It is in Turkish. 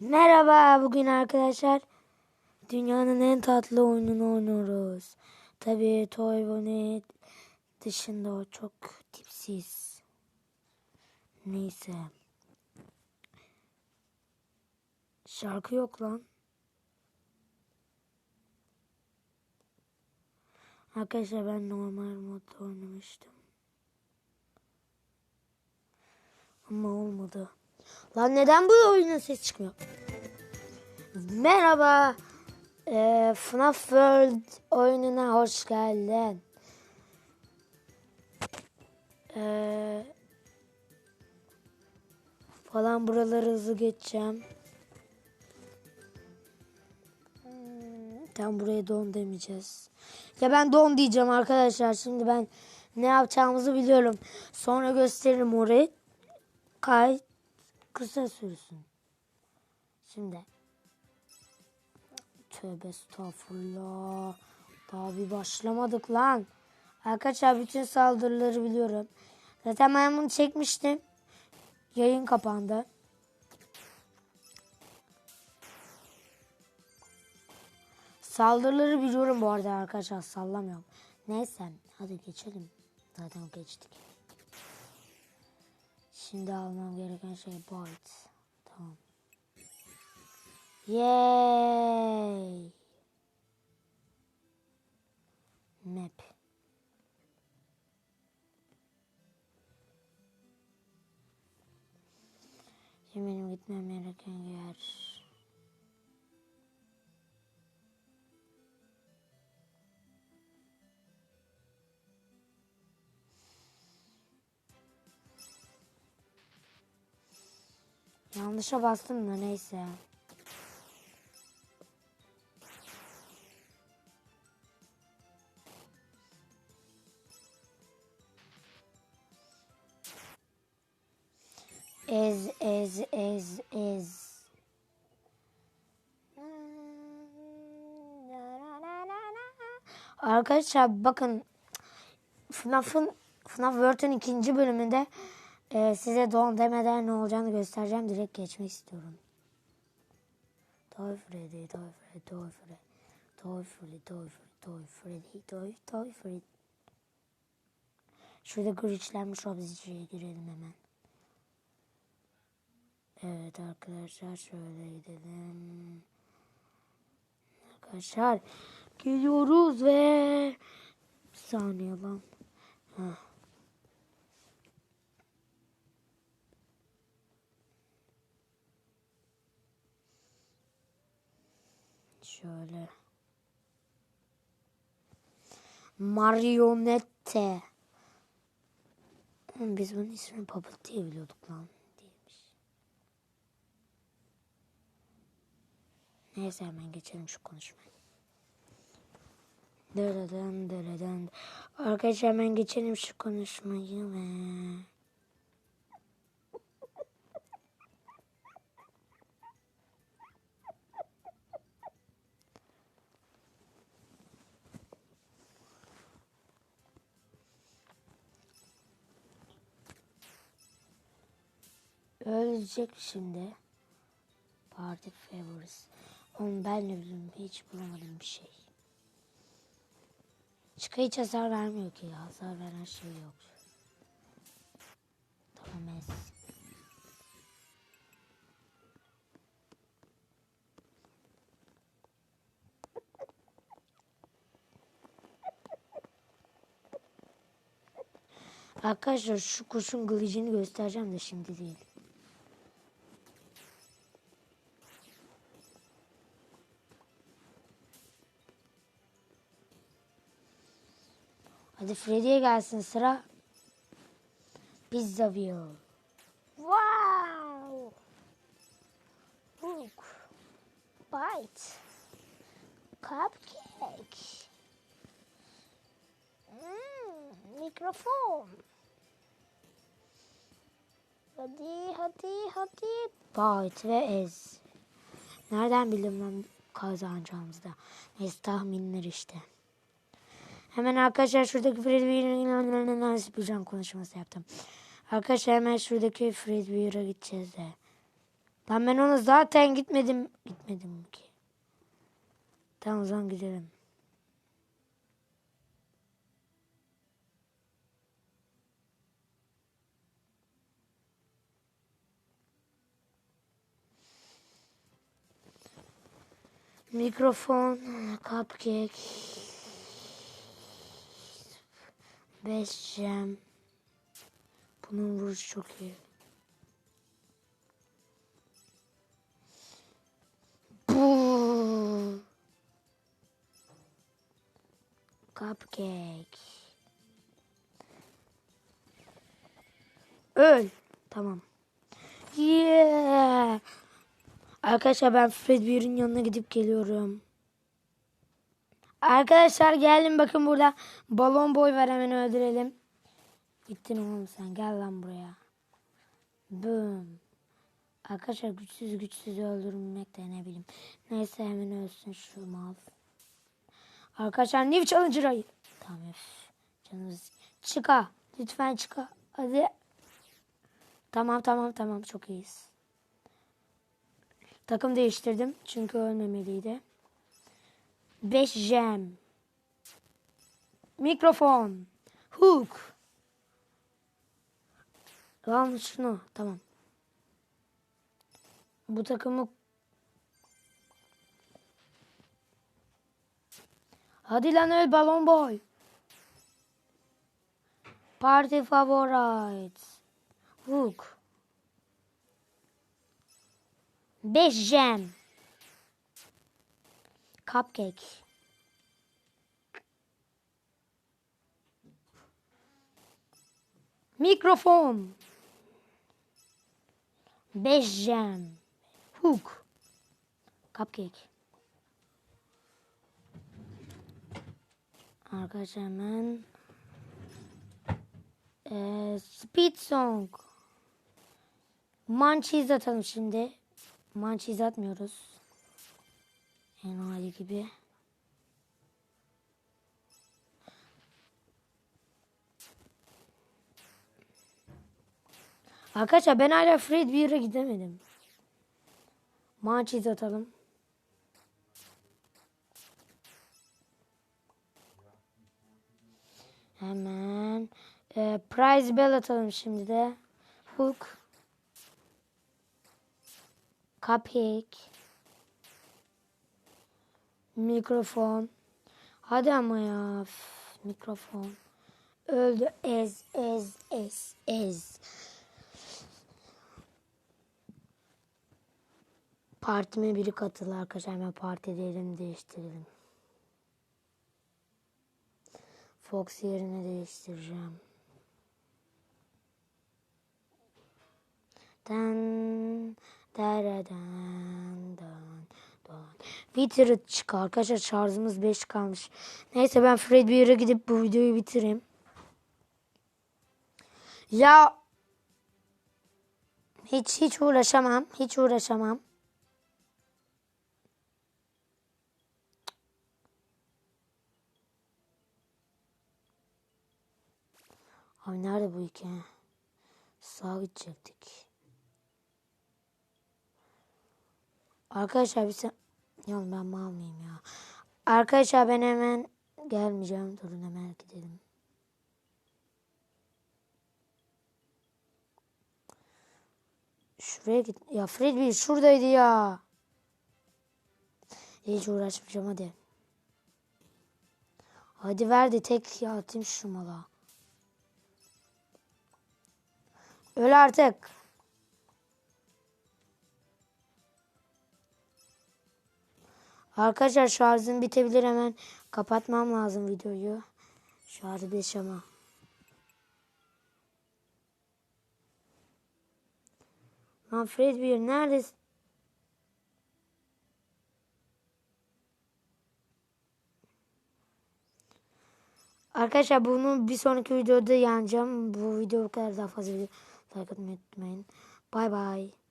Merhaba bugün arkadaşlar dünyanın en tatlı oyununu oynuyoruz. Tabii Toy Bonnie dışında o çok tipsiz. Neyse. Şarkı yok lan. Arkadaşlar ben normal modda oynamıştım. Ama olmadı. Lan neden bu oyunun ses çıkmıyor? Merhaba. Ee, FNAF World oyununa hoş geldin. Ee, falan buraları hızlı geçeceğim. Tam buraya don demeyeceğiz. Ya ben don diyeceğim arkadaşlar. Şimdi ben ne yapacağımızı biliyorum. Sonra gösteririm orayı. Kayıt kısa sürsün. Şimdi. Tövbe estağfurullah. Daha bir başlamadık lan. Arkadaşlar bütün saldırıları biliyorum. Zaten ben bunu çekmiştim. Yayın kapandı. Saldırıları biliyorum bu arada arkadaşlar sallamıyorum. Neyse hadi geçelim. Zaten geçtik. Şimdi almam gereken şey byte. Tamam. Yay. Map. Şimdi benim gitmem gereken yer. Yanlışa bastım da neyse. Ez ez ez ez. Arkadaşlar bakın FNAF'ın FNAF World'ün ikinci bölümünde ee, size don demeden ne olacağını göstereceğim. Direkt geçmek istiyorum. Toy Freddy, Toy Freddy, Toy Freddy, Toy Freddy, Toy Freddy, Toy Freddy, Toy, Toy Freddy. Şurada glitchlenmiş obziciye girelim hemen. Evet arkadaşlar şöyle gidelim. Arkadaşlar geliyoruz ve bir saniye lan. Heh. Şöyle. Marionette. Biz bunun ismini Puppet diye biliyorduk lan. Değilmiş. Neyse hemen geçelim şu konuşmayı. Dırıdın dırıdın. Arkadaşlar hemen geçelim şu konuşmayı ve... Ölecek şimdi. Party favorites. Oğlum ben bileyim hiç bulamadım bir şey. Çıka hiç hasar vermiyor ki. Hasar veren şey yok. Tamam es. Arkadaşlar şu kuşun glitch'ini göstereceğim de şimdi değil. Hadi Freddy'ye gelsin sıra. Pizzaville. Wow. Look. Bite. Cupcake. Mm, mikrofon. Hadi hadi hadi. Bite ve ez. Nereden bildim ben kazanacağımızda? Neyse tahminler işte. Hemen arkadaşlar şuradaki Fredbear'ın nasıl bir can konuşması yaptım. Arkadaşlar hemen şuradaki Fredbear'a gideceğiz de. Lan ben ona zaten gitmedim. Gitmedim ki. Tamam o zaman gidelim. Mikrofon, cupcake, 5 jam. Bunun vuruşu çok iyi. Bu. Cupcake. Öl. Tamam. Yeah. Arkadaşlar ben Fredbear'ın yanına gidip geliyorum. Arkadaşlar gelin bakın burada balon boy var hemen öldürelim. Gittin oğlum sen gel lan buraya. Boom. Arkadaşlar güçsüz güçsüz öldürmek de ne bileyim. Neyse hemen ölsün şu mal. Arkadaşlar New Challenger'ı. Tamam öf. Canımız. Çıka. Lütfen çıka. Hadi. Tamam tamam tamam çok iyiyiz. Takım değiştirdim çünkü ölmemeliydi. 5 jam. Mikrofon. Hook. Lan şunu tamam. Bu takımı Hadi lan öl balon boy. Party favorites. Hook. 5 jam. Cupcake. Mikrofon. 5 jam. Hook. Cupcake. Arkadaşlar hemen ee, Speed Song. Munchies atalım şimdi. Munchies atmıyoruz. Enayi gibi. Arkadaşlar ben hala Fred bir yere gidemedim. Munchies atalım. Hemen. Ee, prize bell atalım şimdi de. Hook. Cupcake. Mikrofon. Hadi ama ya. Üf, mikrofon. Öldü. Ez, ez, ez, ez. Partime biri katıldı arkadaşlar. Hemen parti değerimi değiştirelim. Fox yerine değiştireceğim. Dan, daradan, dan, dan. Wither'ı çık arkadaşlar şarjımız 5 kalmış. Neyse ben Fred yere gidip bu videoyu bitireyim. Ya hiç hiç uğraşamam. Hiç uğraşamam. Abi nerede bu iki? Sağa gidecektik. Arkadaşlar bir sen... Ya ben mal mıyım ya? Arkadaşlar ben hemen gelmeyeceğim. Durun hemen gidelim. Şuraya git. Ya Fred bir şuradaydı ya. Hiç uğraşmayacağım hadi. Hadi ver de tek ya atayım şu mala. Öl artık. Arkadaşlar şarjım bitebilir hemen kapatmam lazım videoyu. Şarjı 5 ama. Lan Fred bir neredesin? Arkadaşlar bunu bir sonraki videoda yanacağım. Bu video bu kadar daha fazla video like atmayı unutmayın. Bay bay.